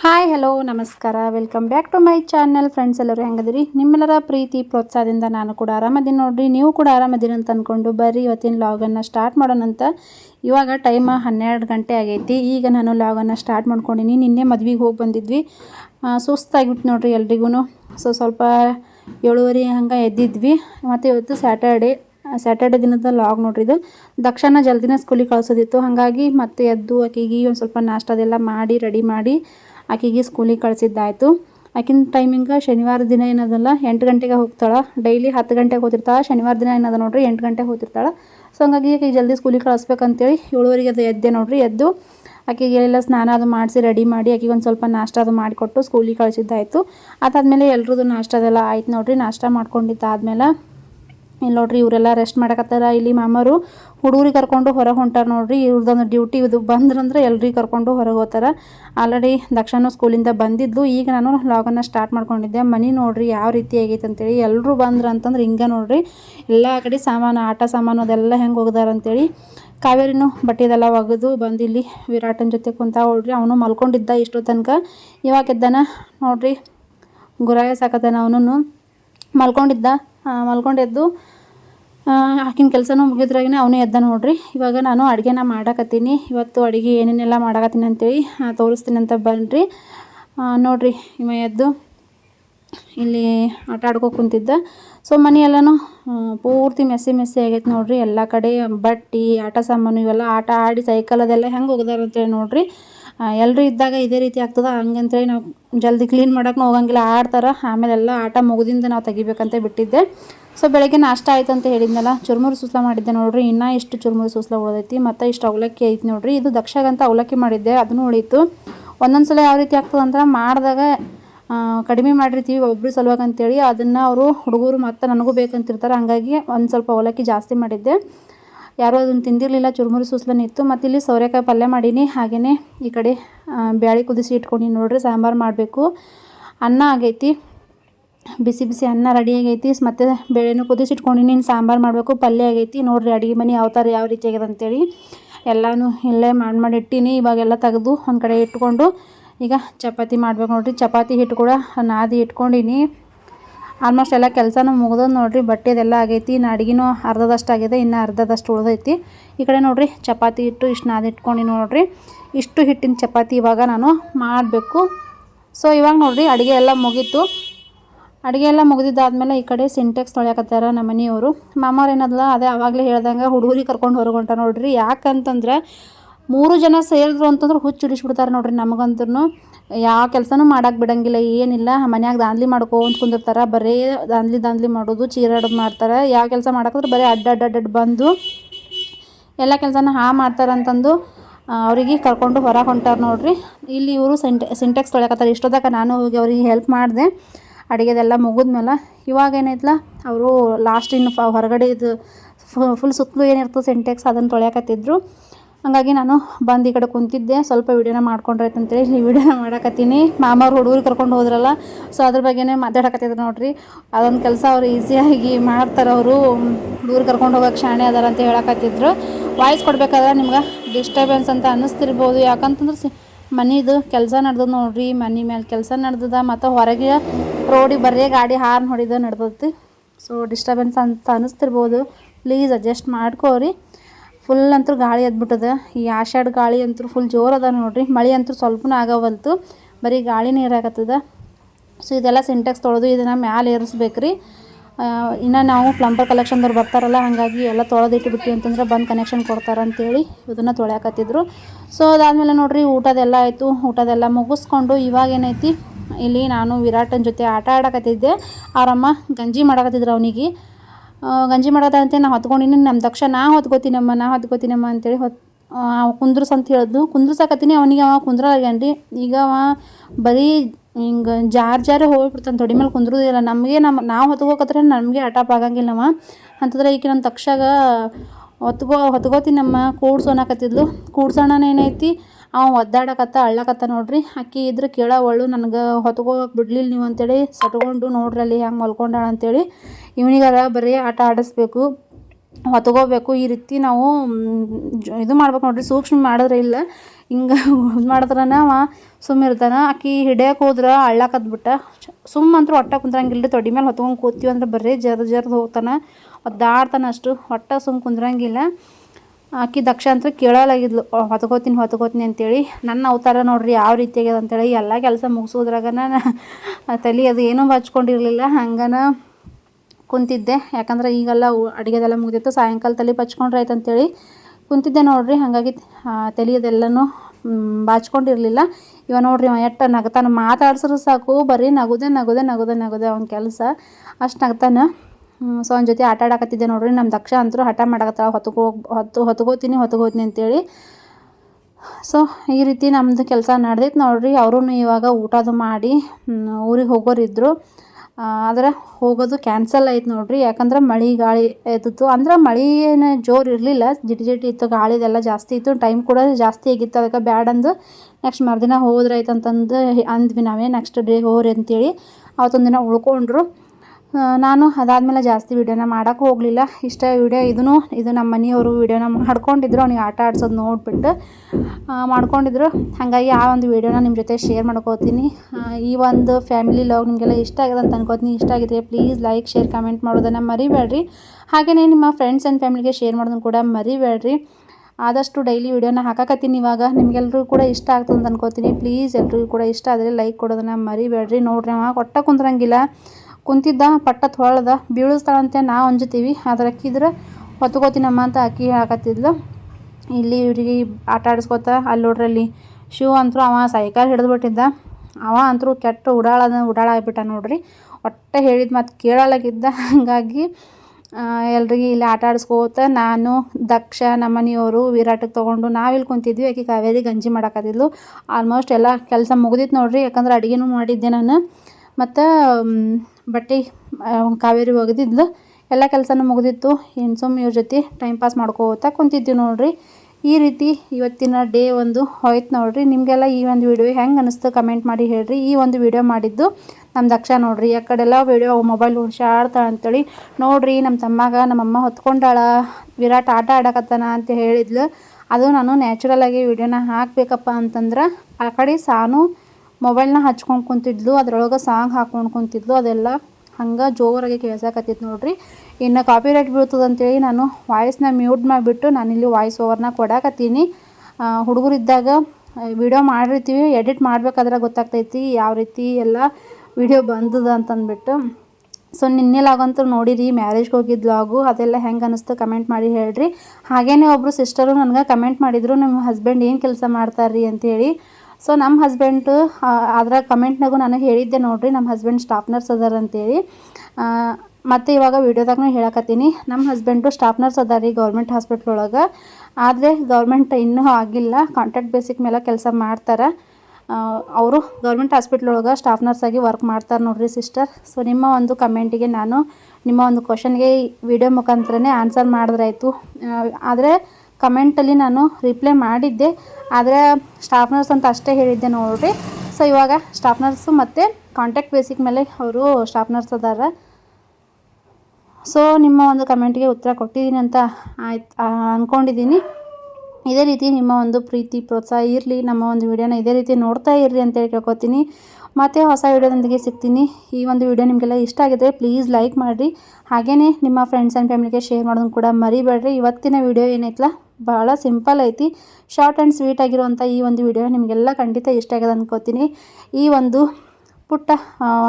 Hi hello ನಮಸ್ಕಾರ. Welcome back to my channel friends ಎಲ್ಲರೂ ಹೆಂಗದಿರಿ ನಿಮ್ಮೆಲ್ಲರ ಪ್ರೀತಿ, ಪ್ರೋತ್ಸಾಹದಿಂದ ನಾನು ಕೂಡ ಆರಾಮದೀನಿ. ನೋಡ್ರಿ, ನೀವು ಕೂಡ ಆರಾಮದೀನಿ ಅಂತ ಅಂದ್ಕೊಂಡು ಬರ್ರಿ, ಇವತ್ತಿನ ಲಾಗನ್ನು ಸ್ಟಾರ್ಟ್ ಮಾಡೋಣಂತ ಇವಾಗ ಟೈಮ್ ಹನ್ನೆರಡು ಗಂಟೆ ಆಗೈತಿ. ಈಗ ನಾನು ಲಾಗನ್ನು ಸ್ಟಾರ್ಟ್ ಮಾಡ್ಕೊಂಡಿನಿ. ನಿನ್ನೆ ಮದ್ವೆಗೆ ಹೋಗಿ ಬಂದಿದ್ವಿ. ಸುಸ್ತಾಗಿಬಿಟ್ಟು ನೋಡ್ರಿ ಎಲ್ರಿಗೂ ಸೊ ಸ್ವಲ್ಪ ಏಳುವರೆ ಹಂಗೆ ಎದ್ದಿದ್ವಿ. ಮತ್ತು ಇವತ್ತು ಸ್ಯಾಟರ್ಡೇ ಸ್ಯಾಟರ್ಡೆ ದಿನದ ಲಾಗ್ ನೋಡ್ರಿ ಇದು. ದಕ್ಷನ ಜಲ್ದಿನ ಸ್ಕೂಲಿಗೆ ಕಳಿಸೋದಿತ್ತು. ಹಾಗಾಗಿ ಮತ್ತೆ ಎದ್ದು ಆಕಿಗೆ ಒಂದು ಸ್ವಲ್ಪ ನಾಷ್ಟದೆಲ್ಲ ಮಾಡಿ ರೆಡಿ ಮಾಡಿ ಆಕಿಗೆ ಸ್ಕೂಲಿಗೆ ಕಳಿಸಿದ್ದಾಯಿತು. ಆಕಿನ ಟೈಮಿಂಗ್ ಶನಿವಾರ ದಿನ ಏನದಲ್ಲ, ಎಂಟು ಗಂಟೆಗೆ ಹೋಗ್ತಾಳೆ. ಡೈಲಿ ಹತ್ತು ಗಂಟೆಗೆ ಹೋಗ್ತಿರ್ತಾಳೆ, ಶನಿವಾರ ದಿನ ಏನದ ನೋಡ್ರಿ, ಎಂಟು ಗಂಟೆಗೆ ಹೋಗ್ತಿರ್ತಾಳೆ. ಸೊ ಹಂಗಾಗಿ ಆಕೆಗೆ ಜಲ್ದಿ ಸ್ಕೂಲಿಗೆ ಕಳಿಸ್ಬೇಕಂತೇಳಿ ಏಳುವರೆಗೆ ಅದು ಎದ್ದೆ ನೋಡ್ರಿ, ಎದ್ದು ಆಕೆಗೆ ಎಲ್ಲ ಸ್ನಾನ ಅದು ಮಾಡಿಸಿ ರೆಡಿ ಮಾಡಿ ಆಕೆಗೆ ಒಂದು ಸ್ವಲ್ಪ ನಾಷ್ಟ ಅದು ಮಾಡಿಕೊಟ್ಟು ಸ್ಕೂಲಿಗೆ ಕಳಿಸಿದ್ದಾಯಿತು. ಅದಾದಮೇಲೆ ಎಲ್ರದ್ದು ನಾಷ್ಟ ಅದೆಲ್ಲ ಆಯ್ತು ನೋಡ್ರಿ, ನಾಷ್ಟ ಮಾಡ್ಕೊಂಡಿದ್ದಾದ್ಮೇಲೆ ಇಲ್ಲಿ ನೋಡ್ರಿ ಇವರೆಲ್ಲ ರೆಸ್ಟ್ ಮಾಡಕತ್ತಾರ. ಇಲ್ಲಿ ಮಾಮರು ಹುಡುಗರಿಗೆ ಕರ್ಕೊಂಡು ಹೊರಗೆ ಹೊಂಟಾರ ನೋಡ್ರಿ. ಇವ್ರದೊಂದು ಡ್ಯೂಟಿ ಇದು ಬಂದ್ರಂದ್ರೆ ಎಲ್ರಿಗೆ ಕರ್ಕೊಂಡು ಹೊರಗೆ ಹೋಗ್ತಾರ. ಆಲ್ರೆಡಿ ದಕ್ಷನು ಸ್ಕೂಲಿಂದ ಬಂದಿದ್ದು ಈಗ ನಾನು ಲಾಗನ್ನು ಸ್ಟಾರ್ಟ್ ಮಾಡ್ಕೊಂಡಿದ್ದೆ. ಮನೆ ನೋಡ್ರಿ ಯಾವ ರೀತಿ ಆಗೈತೆ ಅಂತೇಳಿ. ಎಲ್ಲರೂ ಬಂದ್ರು ಅಂತಂದ್ರೆ ಹಿಂಗೆ ನೋಡ್ರಿ. ಎಲ್ಲ ಕಡೆ ಸಾಮಾನು, ಆಟ ಸಾಮಾನು ಅದೆಲ್ಲ ಹೆಂಗೆ ಹೋಗ್ದಾರ ಅಂತೇಳಿ. ಕಾವೇರಿನೂ ಬಟ್ಟೆದೆಲ್ಲ ಒಗೆದು ಬಂದು ಇಲ್ಲಿ ವಿರಾಟನ ಜೊತೆ ಕುಂತ ಹೋಡ್ರಿ ಅವನು ಮಲ್ಕೊಂಡಿದ್ದ ಇಷ್ಟು ತನಕ. ಇವಾಗ ಎದ್ದಾನ ನೋಡ್ರಿ. ಗುರಾಯ ಸಾಕತ್ತಾನ ಅವನು ಮಲ್ಕೊಂಡಿದ್ದ. ಮಲ್ಕೊಂಡಿದ್ದು ಮಲ್ಕೊಂಡೆದ್ದು. ಆಕಿನ ಕೆಲಸನೂ ಮುಗಿದ್ರಾಗಿನೇ ಅವನೇ ಎದ್ದ ನೋಡ್ರಿ. ಇವಾಗ ನಾನು ಅಡುಗೆನ ಮಾಡಾಕತ್ತೀನಿ. ಇವತ್ತು ಅಡುಗೆ ಏನೇನೆಲ್ಲ ಮಾಡಾಕತ್ತೀನಿ ಅಂತೇಳಿ ತೋರಿಸ್ತೀನಿ ಅಂತ ಬನ್ನಿರಿ ನೋಡ್ರಿ, ಇವ ಎದ್ದು ಇಲ್ಲಿ ಆಟ ಆಡ್ಕೊ ಕುಂತಿದ್ದ. ಸೊ ಮನೆ ಎಲ್ಲನೂ ಪೂರ್ತಿ ಮೆಸ್ಸಿ ಮೆಸ್ಸಿ ಆಗೈತೆ ನೋಡ್ರಿ. ಎಲ್ಲ ಕಡೆ ಬಟ್ಟೆ, ಆಟ ಸಾಮಾನು ಇವೆಲ್ಲ ಆಟ ಆಡಿ ಸೈಕಲ್ ಅದೆಲ್ಲ ಹೆಂಗೆ ಹೋಗ್ದಾರ ಅಂತೇಳಿ ನೋಡ್ರಿ. ಎಲ್ಲರೂ ಇದ್ದಾಗ ಇದೇ ರೀತಿ ಆಗ್ತದೆ. ಹಂಗಂತೇಳಿ ನಾವು ಜಲ್ದಿ ಕ್ಲೀನ್ ಮಾಡೋಕೆ ಹೋಗಂಗಿಲ್ಲ. ಆಡ್ತಾರೆ. ಆಮೇಲೆ ಎಲ್ಲ ಆಟ ಮುಗಿದಿಂದ ನಾವು ತೆಗಿಬೇಕಂತ ಬಿಟ್ಟಿದ್ದೆ. ಸೊ ಬೆಳಗ್ಗೆ ನಾಷ್ಟ ಆಯ್ತು ಅಂತ ಹೇಳಿದ್ನಲ್ಲ, ಚುರುಮುರು ಸುಸ್ಲ ಮಾಡಿದ್ದೆ ನೋಡ್ರಿ. ಇನ್ನೂ ಎಷ್ಟು ಚುರುಮುರು ಸುಸ್ಲ ಉಳಿದೈತಿ, ಮತ್ತು ಇಷ್ಟು ಅವಲಕ್ಕಿ ಐತಿ ನೋಡ್ರಿ. ಇದು ದಕ್ಷಗಂತ ಅವಲಕ್ಕಿ ಮಾಡಿದ್ದೆ, ಅದನ್ನು ಉಳಿತು. ಒಂದೊಂದು ಸಲ ಯಾವ ರೀತಿ ಆಗ್ತದೆ ಅಂದ್ರೆ, ಮಾಡಿದಾಗ ಕಡಿಮೆ ಮಾಡಿರ್ತೀವಿ ಒಬ್ಬರು ಸಲುವಾಗಿ ಅಂತೇಳಿ ಅದನ್ನು ಅವರು ಹುಡುಗರು ಮತ್ತು ನನಗೂ ಬೇಕಂತಿರ್ತಾರೆ, ಹಂಗಾಗಿ ಒಂದು ಸ್ವಲ್ಪ ಅವಲಕ್ಕಿ ಜಾಸ್ತಿ ಮಾಡಿದ್ದೆ. ಯಾರೂ ಅದನ್ನು ತಿಂದಿರಲಿಲ್ಲ, ಚುರುಮುರಿ ಸುಸ್ಲನೇ ಇತ್ತು. ಮತ್ತು ಇಲ್ಲಿ ಸೌರೆಕಾಯಿ ಪಲ್ಯ ಮಾಡೀನಿ. ಹಾಗೆಯೇ ಈ ಕಡೆ ಬ್ಯಾಳಿ ಕುದಿಸಿ ಇಟ್ಕೊಂಡು ನೋಡ್ರಿ, ಸಾಂಬಾರು ಮಾಡಬೇಕು. ಅನ್ನ ಆಗೈತಿ. ಬಿಸಿ ಬಿಸಿ ಅನ್ನ ರೆಡಿ ಆಗೈತಿ. ಮತ್ತು ಬೇಳೆನೂ ಕುದಿಸಿಟ್ಕೊಂಡಿನಿ ಇನ್ನು ಸಾಂಬಾರು ಮಾಡಬೇಕು? ಪಲ್ಯ ಆಗೈತಿ. ನೋಡಿರಿ ಅಡುಗೆ ಮನೆ ಯಾವ ಥರ ಯಾವ ರೀತಿ ಆಗ್ಯದ ಅಂತೇಳಿ. ಎಲ್ಲನೂ ಇಲ್ಲೇ ಮಾಡಿ ಮಾಡಿ ಇಟ್ಟೀನಿ. ಇವಾಗೆಲ್ಲ ತೆಗೆದು ಒಂದು ಕಡೆ ಇಟ್ಕೊಂಡು ಈಗ ಚಪಾತಿ ಮಾಡ್ಬೇಕು ನೋಡಿರಿ. ಚಪಾತಿ ಹಿಟ್ಟು ಕೂಡ ನಾದಿ ಇಟ್ಕೊಂಡಿನಿ. ಆಲ್ಮೋಸ್ಟ್ ಎಲ್ಲ ಕೆಲಸನೂ ಮುಗ್ದದ ನೋಡಿರಿ. ಬಟ್ಟೆದೆಲ್ಲ ಆಗೈತಿ. ಇನ್ನು ಅಡುಗೆನೂ ಅರ್ಧದಷ್ಟು ಆಗಿದೆ. ಇನ್ನು ಅರ್ಧದಷ್ಟು ಉಳಿದೈತಿ. ಈ ಕಡೆ ನೋಡಿರಿ ಚಪಾತಿ ಹಿಟ್ಟು ಇಷ್ಟು ನಾದಿ ಇಟ್ಕೊಂಡು ನೋಡಿರಿ. ಇಷ್ಟು ಹಿಟ್ಟಿನ ಚಪಾತಿ ಇವಾಗ ನಾನು ಮಾಡಬೇಕು. ಸೊ ಇವಾಗ ನೋಡಿರಿ ಅಡುಗೆ ಎಲ್ಲ ಮುಗೀತು. ಅಡುಗೆ ಎಲ್ಲ ಮುಗಿದಿದ್ದಾದ್ಮೇಲೆ ಈ ಕಡೆ ಸಿಂಟೆಕ್ಸ್ ತೊಳ್ಯಾಕತ್ತಾರ ನಮ್ಮ ಮನೆಯವರು. ಮಾಮವ್ರು ಏನದಲ್ಲ ಅದೇ ಆವಾಗಲೇ ಹೇಳ್ದಂಗೆ ಹುಡುಗರಿಗೆ ಕರ್ಕೊಂಡು ಹೊರಗೊಂಟ ನೋಡ್ರಿ. ಯಾಕಂತಂದ್ರೆ ಮೂರು ಜನ ಸೇರಿದ್ರು ಅಂತಂದ್ರೆ ಹುಚ್ಚು ಇಳಿಸ್ಬಿಡ್ತಾರೆ ನೋಡ್ರಿ ನಮಗಂತೂ ಯಾವ ಕೆಲಸನೂ ಮಾಡಕ್ಕೆ ಬಿಡಂಗಿಲ್ಲ, ಏನಿಲ್ಲ. ಮನ್ಯಾಗ ದಾಂದ್ಲಿ ಮಾಡ್ಕೊಂತ ಕುಂದಿರ್ತಾರೆ. ಬರೀ ದಾಂದ್ಲಿ ದಾಂದ್ಲಿ ಮಾಡೋದು ಚೀರಾಡೋದು ಮಾಡ್ತಾರೆ. ಯಾವ ಕೆಲಸ ಮಾಡಕ್ಕಂದ್ರೆ ಬರೀ ಅಡ್ಡ ಅಡ್ಡ ಬಂದು ಎಲ್ಲ ಕೆಲಸನ ಹಾ ಮಾಡ್ತಾರೆ ಅಂತಂದು ಅವರಿಗೆ ಕರ್ಕೊಂಡು ಹೊರಗೆ ಹೊಂಟಾರ ನೋಡ್ರಿ. ಇಲ್ಲಿ ಇವರು ಸಿಂಟೆ ಸಿಂಟೆಕ್ಸ್ ತೊಳ್ಯಾಕತ್ತಾರೆ. ಇಷ್ಟೊದಾಗ ನಾನು ಹೋಗಿ ಅವ್ರಿಗೆ ಹೆಲ್ಪ್ ಮಾಡಿದೆ. ಅಡುಗೆದೆಲ್ಲ ಮುಗಿದ್ಮೇಲೆ ಇವಾಗ ಏನೈತಲ್ಲ ಅವರು ಲಾಸ್ಟ್ ಇನ್ನು ಫ ಹೊರಗಡೆ ಇದು ಫುಲ್ ಸುತ್ತಲೂ ಏನಿರ್ತದೆ ಸಿಂಟೆಕ್ಸ್ ಅದನ್ನು ತೊಳೆಯಕತ್ತಿದ್ರು. ಹಾಗಾಗಿ ನಾನು ಬಂದು ಈ ಕಡೆ ಕುಂತಿದ್ದೆ, ಸ್ವಲ್ಪ ವೀಡಿಯೋನ ಮಾಡ್ಕೊಂಡ್ರಾಯ್ತು ಅಂತೇಳಿ ಈ ವಿಡಿಯೋನ ಮಾಡಕತ್ತೀನಿ. ಮಾಮವ್ರು ಹುಡುಗರು ಕರ್ಕೊಂಡು ಹೋದ್ರಲ್ಲ ಸೊ ಅದ್ರ ಬಗ್ಗೆನೇ ಮಾತಾಡಕತ್ತಿದ್ರು ನೋಡ್ರಿ. ಅದೊಂದು ಕೆಲಸ ಅವ್ರು ಈಸಿಯಾಗಿ ಮಾಡ್ತಾರೆ ಅವರು. ಹುಡುಗರು ಕರ್ಕೊಂಡು ಹೋಗೋಕೆ ಶಾಣೆ ಅದಾರ ಅಂತ ಹೇಳಕತ್ತಿದ್ರು. ವಾಯ್ಸ್ ಕೊಡ್ಬೇಕಾದ್ರೆ ನಿಮ್ಗೆ ಡಿಸ್ಟರ್ಬೆನ್ಸ್ ಅಂತ ಅನ್ನಿಸ್ತಿರ್ಬೋದು. ಯಾಕಂತಂದ್ರೆ ಸಿ, ಮನಿದು ಕೆಲಸ ನಡೆದದ ನೋಡ್ರಿ, ಮನೆ ಮೇಲೆ ಕೆಲಸ ನಡೆದದ, ಮತ್ತು ಹೊರಗೆ ರೋಡಿಗೆ ಬರೀ ಗಾಡಿ ಹಾರ್ನ್ ಹೊಡಿದ ನಡ್ದೈತಿ. ಸೊ ಡಿಸ್ಟರ್ಬೆನ್ಸ್ ಅಂತ ಅನಿಸ್ತಿರ್ಬೋದು. ಪ್ಲೀಸ್ ಅಡ್ಜಸ್ಟ್ ಮಾಡ್ಕೋರಿ. ಫುಲ್ ಅಂತೂ ಗಾಳಿ ಎದ್ಬಿಟ್ಟದ. ಈ ಆಷಾಢ ಗಾಳಿ ಅಂತೂ ಫುಲ್ ಜೋರದ ಅದ ನೋಡ್ರಿ. ಮಳೆ ಅಂತೂ ಸ್ವಲ್ಪನೂ ಆಗವಲ್ತು ಬರೀ ಗಾಳಿ ನೀರಾಗತ್ತದ ಸೊ ಇದೆಲ್ಲ ಸಿಂಟೆಕ್ಸ್ ತೊಳೆದು ಇದನ್ನು ಮ್ಯಾಲೆ ಏರಿಸ್ಬೇಕು ರೀ ಇನ್ನು ನಾವು ಪ್ಲಂಬರ್ ಕಲೆಕ್ಷನ್ದವ್ರು ಬರ್ತಾರಲ್ಲ, ಹಾಗಾಗಿ ಎಲ್ಲ ತೊಳೆದಿಟ್ಬಿಟ್ಟು ಅಂತಂದ್ರೆ ಬಂದು ಕನೆಕ್ಷನ್ ಕೊಡ್ತಾರೆ ಅಂತೇಳಿ ಇದನ್ನು ತೊಳ್ಯಾಕತ್ತಿದ್ರು. ಸೊ ಅದಾದಮೇಲೆ ನೋಡಿರಿ ಊಟದೆಲ್ಲ ಆಯಿತು. ಊಟದೆಲ್ಲ ಮುಗಿಸ್ಕೊಂಡು ಇವಾಗ ಏನೈತಿ? ಇಲ್ಲಿ ನಾನು ವಿರಾಟನ ಜೊತೆ ಆಟ ಆಡಕತ್ತಿದ್ದೆ. ಅವರಮ್ಮ ಗಂಜಿ ಮಾಡಕತ್ತಿದ್ರು ಅವನಿಗೆ. ಗಂಜಿ ಮಾಡೋದಂತೆ ನಾ ಹೊತ್ಕೊಂಡಿನಿ. ನಮ್ಮ ದಕ್ಷ ನಾ ಹೊತ್ಕೋತೀನಮ್ಮ ನಾ ಹೊತ್ಕೋತೀನಮ್ಮ ಅಂತೇಳಿ ಹೊತ್ ಕುಂದ್ರಸ್ ಅಂತ ಹೇಳಿದ್ನು ಕುಂದ್ರಸಾಕತ್ತೀನಿ ಅವನಿಗೆ ಅವ ಕುಂದ್ರ ಕುಂದ್ರಾಗ್ಯಾನ್ರಿ ಈಗ ಅವ ಬರೀ ಹಿಂಗೆ ಜಾರ್ ಜಾರೇ ಹೋಗ್ಬಿಡ್ತಾನೆ. ತೊಡಿ ಮೇಲೆ ಕುಂದ್ರೋದಿಲ್ಲ ನಮಗೆ ನಮ್ಮ ನಾವು ಹೊತ್ಕೋಕತ್ರೆ ನಮಗೆ ಅಟಾಪ್ ಆಗಂಗಿಲ್ಲ ಅವ ಅಂತಂದ್ರೆ ಈಗ ನಮ್ಮ ತಕ್ಷಾಗ ಹೊತ್ಕೋ, ಹೊತ್ಕೋತೀನಮ್ಮ. ಕೂಡ್ಸೋಣಕತ್ತಿದ್ಲು. ಕೂಡ್ಸೋಣ ಏನೈತಿ? ಅವ ಒದ್ದಾಡಕತ್ತ, ಅಳ್ಳಕತ್ತ ನೋಡ್ರಿ. ಅಕ್ಕಿ ಇದ್ರೆ ಕೇಳವಳು, ನನಗೆ ಹೊತ್ಕೋಗಕ್ಕೆ ಬಿಡ್ಲಿಲ್ಲ ನೀವು ಅಂತೇಳಿ ಸಟ್ಕೊಂಡು ನೋಡ್ರಿ ಅಲ್ಲಿ ಹೆಂಗೆ ಮಲ್ಕೊಂಡಾಳ ಅಂತೇಳಿ ಇವನಿಗಾರ ಬರೀ ಆಟ ಆಡಿಸ್ಬೇಕು, ಹೊತ್ಕೋಬೇಕು. ಈ ರೀತಿ ನಾವು ಇದು ಮಾಡ್ಬೇಕು ನೋಡ್ರಿ. ಸೂಕ್ಷ್ಮ ಮಾಡಿದ್ರೆ ಇಲ್ಲ. ಹಿಂಗೆ ಇದು ಮಾಡಿದ್ರನ ಅವ ಸುಮ್ಮಿರ್ತಾನ ಆಕಿ ಹಿಡಿಯಕ್ಕೆ ಹೋದ್ರೆ ಅಳ್ಳಾಕತ್ಬಿಟ್ಟ ಸುಮ್ಮ ಅಂತೂ ಹೊಟ್ಟೆ ಕುಂದ್ರಂಗಿಲ್ಲ ತೊಡಿ ಮೇಲೆ ಹೊತ್ಕೊಂಡು ಕೂತೀವಿ ಅಂದ್ರೆ ಬರೀ ಜರ್ ಜರ್ದು ಹೋಗ್ತಾನೆ. ಒದ್ದಾಡ್ತಾನೆ ಅಷ್ಟು. ಹೊಟ್ಟೆ ಸುಮ್ಮ ಕುಂದ್ರಂಗಿಲ್ಲ. ಆಕಿ ದಕ್ಷ ಅಂತ ಕೇಳಲಾಗಿದ್ಲು ಹೊತ್ಕೋತೀನಿ ಹೊತ್ಕೋತೀನಿ ಅಂತೇಳಿ. ನನ್ನ ಅವತಾರ ನೋಡ್ರಿ, ಯಾವ ರೀತಿ ಆಗ್ಯದ ಅಂತೇಳಿ. ಎಲ್ಲ ಕೆಲಸ ಮುಗಿಸೋದ್ರಾಗನ ತಲೆ ಅದು ಏನೂ ಹಚ್ಕೊಂಡಿರಲಿಲ್ಲ. ಹಂಗನ ಕುಂತಿದ್ದೆ. ಯಾಕಂದ್ರೆ ಈಗೆಲ್ಲ ಅಡುಗೆದೆಲ್ಲ ಮುಗಿದಿತ್ತು. ಸಾಯಂಕಾಲ ತಲೆ ಬಚ್ಕೊಂಡ್ರೆ ಆಯ್ತು ಅಂತೇಳಿ ಕುಂತಿದ್ದೆ ನೋಡ್ರಿ. ಹಾಗಾಗಿ ತಲೆಯದೆಲ್ಲನೂ ಬಾಚ್ಕೊಂಡಿರಲಿಲ್ಲ. ಇವ ನೋಡ್ರಿ ಅವ ಎಟ್ಟ ನಗತಾನ. ಮಾತಾಡ್ಸ್ರು ಸಾಕು. ಬರೀ ನಗುದೆ ನಗುದೆ ನಗುದೆ ನಗುದೆ ಅವ್ನ ಕೆಲಸ. ಅಷ್ಟು ನಗ್ತಾನ. ಸೊ ಅವ್ನ ಜೊತೆ ಆಟ ಆಡಕತ್ತಿದ್ದೆ ನೋಡ್ರಿ ನಮ್ಮ ದಕ್ಷ ಅಂತೂ ಹಠ ಮಾಡಕತ್ತ ಹೊತ್ಕೋ ಹೊತ್ತು ಹೊತ್ಕೋತೀನಿ ಹೊತ್ಕೋತೀನಿ ಅಂತೇಳಿ. ಸೊ ಈ ರೀತಿ ನಮ್ಮದು ಕೆಲಸ ನಡೆದೈತೆ ನೋಡ್ರಿ ಅವರು ಇವಾಗ ಊಟದು ಮಾಡಿ ಊರಿಗೆ ಹೋಗೋರಿದ್ದರು ಆದರೆ ಹೋಗೋದು ಕ್ಯಾನ್ಸಲ್ ಆಯ್ತು ನೋಡ್ರಿ, ಯಾಕಂದ್ರೆ ಮಳೆ ಗಾಳಿ ಇದ್ದಿತ್ತು ಅಂದ್ರೆ ಮಳೆ ಏನು ಜೋರು ಇರಲಿಲ್ಲ, ಜಿಟಿ ಜಿಟಿ ಇತ್ತು, ಗಾಳಿದೆಲ್ಲ ಜಾಸ್ತಿ ಇತ್ತು ಟೈಮ್ ಕೂಡ ಜಾಸ್ತಿ ಆಗಿತ್ತು, ಅದಕ್ಕೆ ಬ್ಯಾಡ್ ಅಂದು ನೆಕ್ಸ್ಟ್ ಮರುದಿನ ಹೋದ್ರಾಯ್ತು ಅಂತಂದು ಅಂದ್ವಿ ನಾವೇ ನೆಕ್ಸ್ಟ್ ಡೇ ಹೋಗ್ರಿ ಅಂತೇಳಿ, ಅವತ್ತೊಂದಿನ ದಿನ ಉಳ್ಕೊಂಡ್ರು. ನಾನು ಅದಾದಮೇಲೆ ಜಾಸ್ತಿ ವೀಡಿಯೋನ ಮಾಡೋಕ್ಕೆ ಹೋಗಲಿಲ್ಲ. ಇಷ್ಟ ವೀಡಿಯೋ ಇದೂ ಇದು ನಮ್ಮ ಮನೆಯವರು ವೀಡಿಯೋನ ಮಾಡ್ಕೊಂಡಿದ್ರು, ಅವ್ನಿಗೆ ಆಟ ಆಡ್ಸೋದು ನೋಡಿಬಿಟ್ಟು ಮಾಡ್ಕೊಂಡಿದ್ರು. ಹಾಗಾಗಿ ಆ ಒಂದು ವೀಡಿಯೋನ ನಿಮ್ಮ ಜೊತೆ ಶೇರ್ ಮಾಡ್ಕೋತೀನಿ ಈ ಒಂದು ಫ್ಯಾಮಿಲಿ ಲಾಗ್ ನಿಮಗೆಲ್ಲ ಇಷ್ಟ ಆಗಿದೆ ಅಂತ ಅನ್ಕೋತೀನಿ. ಇಷ್ಟ ಆಗಿದ್ರೆ ಪ್ಲೀಸ್ ಲೈಕ್ ಶೇರ್ ಕಮೆಂಟ್ ಮಾಡೋದನ್ನು ಮರಿಬೇಡ್ರಿ. ಹಾಗೆಯೇ ನಿಮ್ಮ ಫ್ರೆಂಡ್ಸ್ ಆ್ಯಂಡ್ ಫ್ಯಾಮಿಲಿಗೆ ಶೇರ್ ಮಾಡೋದನ್ನು ಕೂಡ ಮರಿಬೇಡ್ರಿ. ಆದಷ್ಟು ಡೈಲಿ ವೀಡಿಯೋನ ಹಾಕಕತ್ತೀನಿ ಇವಾಗ. ನಿಮಗೆಲ್ಲರೂ ಕೂಡ ಇಷ್ಟ ಆಗ್ತದೆ ಅಂತ ಅನ್ಕೋತೀನಿ. ಪ್ಲೀಸ್ ಎಲ್ಲರಿಗೂ ಕೂಡ ಇಷ್ಟ ಆದರೆ ಲೈಕ್ ಕೊಡೋದನ್ನು ಮರಿಬೇಡ್ರಿ. ನೋಡ್ರಿ ಅವ, ಕೊಟ್ಟ ಕುಂದ್ರಂಗಿಲ್ಲ. ಕುಂತಿದ್ದ ಪಟ್ಟ ತೊಳ್ದ ಬೀಳಿಸ್ತಾಳಂತೆ ನಾವು ಅಂಜುತ್ತೀವಿ ಆದ್ರೆ ಅಕ್ಕಿದ್ರೆ ಹೊತ್ಕೋತೀನಮ್ಮ ಅಂತ ಅಕ್ಕಿ ಹಾಕತ್ತಿದ್ಲು. ಇಲ್ಲಿ ಇವರಿಗೆ ಆಟ ಆಡಿಸ್ಕೊತ ಅಲ್ಲಿ ನೋಡ್ರಿ ಅಲ್ಲಿ ಶಿವ ಅಂತೂ ಅವ ಸೈಕಲ್ ಹಿಡಿದ್ಬಿಟ್ಟಿದ್ದ. ಅವ ಅಂತರೂ ಕೆಟ್ಟ ಉಡಾಳದ ಉಡಾಳ ಆಗ್ಬಿಟ್ಟ ನೋಡ್ರಿ. ಒಟ್ಟೆ ಹೇಳಿದ ಮತ್ತು ಕೇಳಲಾಗಿದ್ದ. ಹಾಗಾಗಿ ಎಲ್ರಿಗೆ ಇಲ್ಲಿ ಆಟ ಆಡಿಸ್ಕೋತ ನಾನು, ದಕ್ಷ ನಮ್ಮ ಮನೆಯವರು ವಿರಾಟಕ್ಕೆ ತೊಗೊಂಡು ನಾವಿಲ್ಲಿ ಕುಂತಿದ್ವಿ. ಆಕೆ ಕಾವೇರಿ ಗಂಜಿ ಮಾಡಾಕತ್ತಿದ್ಲು. ಆಲ್ಮೋಸ್ಟ್ ಎಲ್ಲ ಕೆಲಸ ಮುಗಿದಿತ್ತು ನೋಡ್ರಿ. ಯಾಕಂದ್ರೆ ಅಡುಗೆನೂ ಮಾಡಿದ್ದೆ ನಾನು. ಮತ್ತು ಬಟ್ಟೆ ಕಾವೇರಿ ಒಗೆದಿದ್ಲು. ಎಲ್ಲ ಕೆಲಸನೂ ಮುಗಿದಿತ್ತು. ಏನು ಸುಮ್ಮ ಇವ್ರ ಜೊತೆ ಟೈಮ್ ಪಾಸ್ ಮಾಡ್ಕೋತಾ ಕುಂತಿದ್ವಿ ನೋಡಿರಿ. ಈ ರೀತಿ ಇವತ್ತಿನ ಡೇ ಒಂದು ಹೋಯ್ತು ನೋಡಿರಿ. ನಿಮಗೆಲ್ಲ ಈ ಒಂದು ವಿಡಿಯೋ ಹೆಂಗೆ ಅನಿಸ್ತು ಕಮೆಂಟ್ ಮಾಡಿ ಹೇಳ್ರಿ. ಈ ಒಂದು ವಿಡಿಯೋ ಮಾಡಿದ್ದು ನಮ್ಮ ದಕ್ಷ ನೋಡ್ರಿ. ಆ ಕಡೆಲ್ಲ ವಿಡಿಯೋ ಮೊಬೈಲ್ ಹುಡ್ಸಾಡ್ತಾಳೆ ಅಂತೇಳಿ ನೋಡಿರಿ. ನಮ್ಮ ತಮ್ಮಾಗ ನಮ್ಮಮ್ಮ ಹೊತ್ಕೊಂಡಾಳ. ವಿರಾಟ್ ಆಟ ಆಡಕತ್ತಾನ ಅಂತ ಹೇಳಿದ್ಲು. ಅದು ನಾನು ನ್ಯಾಚುರಲ್ ಆಗಿ ವಿಡಿಯೋನ ಹಾಕಬೇಕಪ್ಪ ಅಂತಂದ್ರೆ ಆ ಕಡೆ ಸಾನು ಮೊಬೈಲ್ನ ಹಚ್ಕೊಂಡು ಕುಂತಿದ್ಲು, ಅದ್ರೊಳಗೆ ಸಾಂಗ್ ಹಾಕೊಂಡು ಕುಂತಿದ್ಲು, ಅದೆಲ್ಲ ಹಂಗೆ ಜೋರಾಗಿ ಕೇಳ್ಸಕತ್ತಿತ್ತು ನೋಡ್ರಿ. ಇನ್ನು ಕಾಪಿ ರೈಟ್ ಬೀಳ್ತದಂತೇಳಿ ನಾನು ವಾಯ್ಸ್ನ ಮ್ಯೂಟ್ ಮಾಡಿಬಿಟ್ಟು ನಾನು ಇಲ್ಲಿ ವಾಯ್ಸ್ ಓವರ್ನ ಕೊಡಾಕತ್ತೀನಿ. ಹುಡುಗರಿದ್ದಾಗ ವಿಡಿಯೋ ಮಾಡಿರ್ತೀವಿ ಎಡಿಟ್ ಮಾಡಬೇಕಾದ್ರೆ ಗೊತ್ತಾಗ್ತೈತಿ ಯಾವ ರೀತಿ ಎಲ್ಲ ವಿಡಿಯೋ ಬಂದದ ಅಂತಂದ್ಬಿಟ್ಟು. ಸೊ ನಿನ್ನೆ ಲಾಗಂತೂ ನೋಡಿರಿ ಮ್ಯಾರೇಜ್ಗೆ ಹೋಗಿದ್ದು ಲಾಗು, ಅದೆಲ್ಲ ಹೆಂಗೆ ಅನಿಸ್ತು ಕಮೆಂಟ್ ಮಾಡಿ ಹೇಳ್ರಿ. ಹಾಗೇ ಒಬ್ಬರು ಸಿಸ್ಟರು ನನಗೆ ಕಮೆಂಟ್ ಮಾಡಿದರು, ನಿಮ್ಮ ಹಸ್ಬೆಂಡ್ ಏನು ಕೆಲಸ ಮಾಡ್ತಾರ್ರಿ? ಅಂತೇಳಿ. ಸೊ ನಮ್ಮ ಹಸ್ಬೆಂಡು ಅದರ ಕಮೆಂಟ್ನಾಗೂ ನಾನು ಹೇಳಿದ್ದೆ ನೋಡ್ರಿ ನಮ್ಮ ಹಸ್ಬೆಂಡ್ ಸ್ಟಾಫ್ ನರ್ಸ್ ಅದಾರ ಅಂತೇಳಿ. ಮತ್ತು ಇವಾಗ ವೀಡಿಯೋದಾಗೂ ಹೇಳಕತ್ತೀನಿ. ನಮ್ಮ ಹಸ್ಬೆಂಡು ಸ್ಟಾಫ್ ನರ್ಸ್ ಅದಾರ ರೀ ಗೌರ್ಮೆಂಟ್ ಹಾಸ್ಪಿಟ್ಲ್ ಒಳಗೆ. ಆದರೆ ಗೌರ್ಮೆಂಟ್ ಇನ್ನೂ ಆಗಿಲ್ಲ. ಕಾಂಟ್ರಾಕ್ಟ್ ಬೇಸಿಕ್ ಮೇಲೆ ಕೆಲಸ ಮಾಡ್ತಾರೆ. ಅವರು ಗೌರ್ಮೆಂಟ್ ಹಾಸ್ಪಿಟ್ಲ್ ಒಳಗೆ ಸ್ಟಾಫ್ ಆಗಿ ವರ್ಕ್ ಮಾಡ್ತಾರೆ ನೋಡ್ರಿ ಸಿಸ್ಟರ್ ಸೊ ನಿಮ್ಮ ಒಂದು ಕಮೆಂಟಿಗೆ ನಾನು ನಿಮ್ಮ ಒಂದು ಕ್ವಶನ್ಗೆ ವಿಡಿಯೋ ಮುಖಾಂತರನೇ ಆನ್ಸರ್ ಮಾಡಿದ್ರಾಯ್ತು ಆದರೆ ಕಮೆಂಟಲ್ಲಿ ನಾನು ರಿಪ್ಲೈ ಮಾಡಿದ್ದೆ. ಆದರೆ ಸ್ಟಾಫ್ ನರ್ಸ್ ಅಂತ ಅಷ್ಟೇ ಹೇಳಿದ್ದೆ ನೋಡ್ರಿ. ಸೊ ಇವಾಗ ಸ್ಟಾಫ್ ನರ್ಸು ಮತ್ತು ಕಾಂಟ್ಯಾಕ್ಟ್ ಬೇಸಿಕ್ ಮೇಲೆ ಅವರು ಸ್ಟಾಫ್ ನರ್ಸ್ ಅದಾರ. ಸೊ ನಿಮ್ಮ ಒಂದು ಕಮೆಂಟ್ಗೆ ಉತ್ತರ ಕೊಟ್ಟಿದ್ದೀನಿ ಅಂತ ಆಯ್ತು ಅಂದ್ಕೊಂಡಿದ್ದೀನಿ ಇದೇ ರೀತಿ ನಿಮ್ಮ ಒಂದು ಪ್ರೀತಿ, ಪ್ರೋತ್ಸಾಹ ಇರಲಿ. ನಮ್ಮ ಒಂದು ವಿಡಿಯೋನ ಇದೇ ರೀತಿ ನೋಡ್ತಾ ಇರಲಿ ಅಂತೇಳಿ ಕೇಳ್ಕೊತೀನಿ. ಮತ್ತೆ ಹೊಸ ವಿಡಿಯೋದೊಂದಿಗೆ ಸಿಗ್ತೀನಿ. ಈ ಒಂದು ವಿಡಿಯೋ ನಿಮಗೆಲ್ಲ ಇಷ್ಟ ಆಗಿದ್ರೆ ಪ್ಲೀಸ್ ಲೈಕ್ ಮಾಡಿರಿ. ಹಾಗೆಯೇ ನಿಮ್ಮ ಫ್ರೆಂಡ್ಸ್ ಆ್ಯಂಡ್ ಫ್ಯಾಮಿಲಿಗೆ ಶೇರ್ ಮಾಡೋದನ್ನು ಕೂಡ ಮರಿಬೇಡ್ರಿ. ಇವತ್ತಿನ ವಿಡಿಯೋ ಏನೈತಲ್ಲ ಭಾಳ ಸಿಂಪಲ್ ಐತಿ. ಶಾರ್ಟ್ ಆ್ಯಂಡ್ ಸ್ವೀಟ್ ಆಗಿರುವಂಥ ಈ ಒಂದು ವಿಡಿಯೋ ನಿಮಗೆಲ್ಲ ಖಂಡಿತ ಇಷ್ಟ ಆಗ್ಯದ ಅನ್ಕೋತೀನಿ. ಈ ಒಂದು ಪುಟ್ಟ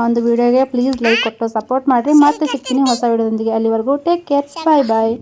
ಒಂದು ವಿಡಿಯೋಗೆ ಪ್ಲೀಸ್ ಲೈಕ್ ಕೊಟ್ಟು ಸಪೋರ್ಟ್ ಮಾಡಿರಿ. ಮತ್ತೆ ಸಿಗ್ತೀನಿ ಹೊಸ ವಿಡಿಯೋದೊಂದಿಗೆ ಅಲ್ಲಿವರೆಗೂ ಟೇಕ್ ಕೇರ್ ಬಾಯ್ ಬಾಯ್